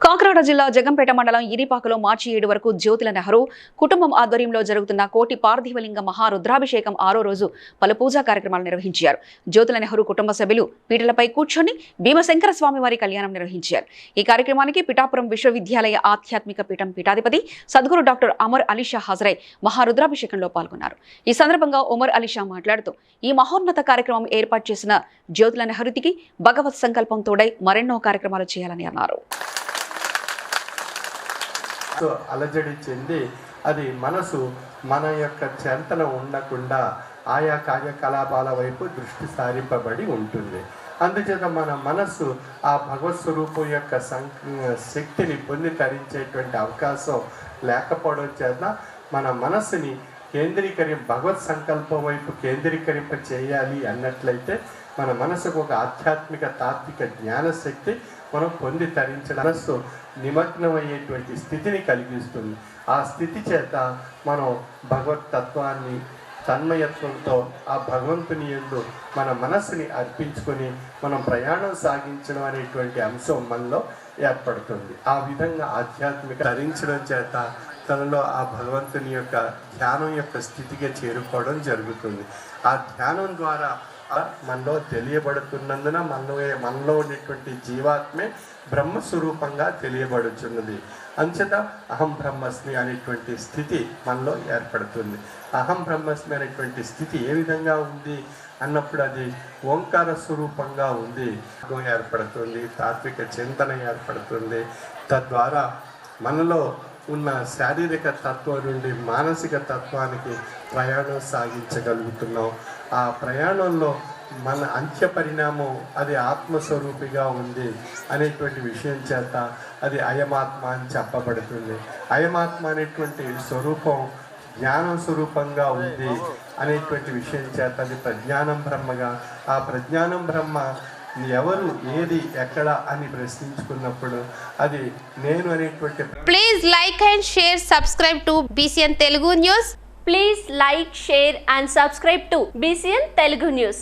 కాకినాడ జిల్లా జగంపేట మండలం ఇరిపాకలో మార్చి ఏడు వరకు జ్యోతుల నెహ్రూ కుటుంబం ఆధ్వర్యంలో జరుగుతున్న కోటి పార్థివలింగ మహారుద్రాభిషేకం ఆరో రోజు పలు పూజా కార్యక్రమాలు నిర్వహించారు. జ్యోతుల నెహ్రూ కుటుంబ సభ్యులు పీటలపై కూర్చొని భీమశంకర స్వామి వారి కళ్యాణం నిర్వహించారు. ఈ కార్యక్రమానికి పిఠాపురం విశ్వవిద్యాలయ ఆధ్యాత్మిక పీఠం పీఠాధిపతి సద్గురు డాక్టర్ అమర్ అలీషా హాజరై మహారుద్రాభిషేకంలో పాల్గొన్నారు. ఈ సందర్భంగా ఉమర్ అలీషా మాట్లాడుతూ ఈ మహోన్నత కార్యక్రమం ఏర్పాటు చేసిన జ్యోతుల నెహ్రూతికి భగవత్ సంకల్పం తోడై మరెన్నో కార్యక్రమాలు చేయాలని అన్నారు. మనస్సు అలజడి చెంది అది మనసు మన యొక్క చెంతన ఉండకుండా ఆయా కార్యకలాపాల వైపు దృష్టి సారింపబడి ఉంటుంది. అందుచేత మన మనస్సు ఆ భగవత్ స్వరూపం యొక్క సం శక్తిని పొంది తరించేటువంటి అవకాశం లేకపోవడం చేత మన మనస్సుని కేంద్రీకరి భగవత్ సంకల్పం వైపు కేంద్రీకరింప చేయాలి అన్నట్లయితే మన మనసుకు ఒక ఆధ్యాత్మిక తాత్విక జ్ఞానశక్తి మనం పొంది తరించడం మనస్సు నిమగ్నమయ్యేటువంటి స్థితిని కలిగిస్తుంది. ఆ స్థితి చేత మనం భగవత్ తత్వాన్ని తన్మయత్వంతో ఆ భగవంతుని ఎందు మన మనస్సుని అర్పించుకొని మనం ప్రయాణం సాగించడం అనేటువంటి అంశం మనలో ఏర్పడుతుంది. ఆ విధంగా ఆధ్యాత్మిక ధరించడం చేత తనలో ఆ భగవంతుని యొక్క ధ్యానం యొక్క స్థితికి చేరుకోవడం జరుగుతుంది. ఆ ధ్యానం ద్వారా మనలో తెలియబడుతున్నందున మనలో మనలో ఉన్నటువంటి జీవాత్మే బ్రహ్మస్వరూపంగా తెలియబడుచున్నది. అంచేత అహం బ్రహ్మస్మి అనేటువంటి స్థితి మనలో ఏర్పడుతుంది. అహం బ్రహ్మస్మి అనేటువంటి స్థితి ఏ విధంగా ఉంది అన్నప్పుడు అది ఓంకార స్వరూపంగా ఉంది. ఏర్పడుతుంది తాత్విక చింతన ఏర్పడుతుంది. తద్వారా మనలో ఉన్న శారీరక తత్వం నుండి మానసిక తత్వానికి ప్రయాణం సాగించగలుగుతున్నాం. ఆ ప్రయాణంలో మన అంత్య పరిణామం అది ఆత్మస్వరూపిగా ఉంది అనేటువంటి విషయం చేత అది అయమాత్మ అని చెప్పబడుతుంది. అయమాత్మ అనేటువంటి స్వరూపం జ్ఞానం స్వరూపంగా ఉంది అనేటువంటి విషయం చేత అది ప్రజ్ఞానం బ్రహ్మగా. ఆ ప్రజ్ఞానం బ్రహ్మ ఎవరు ఏది ఎక్కడ అని ప్రశ్నించుకున్నప్పుడు అది నేను అనేటువంటి Please like and share, subscribe to BCN Telugu News. Please like, share and subscribe to BCN Telugu News.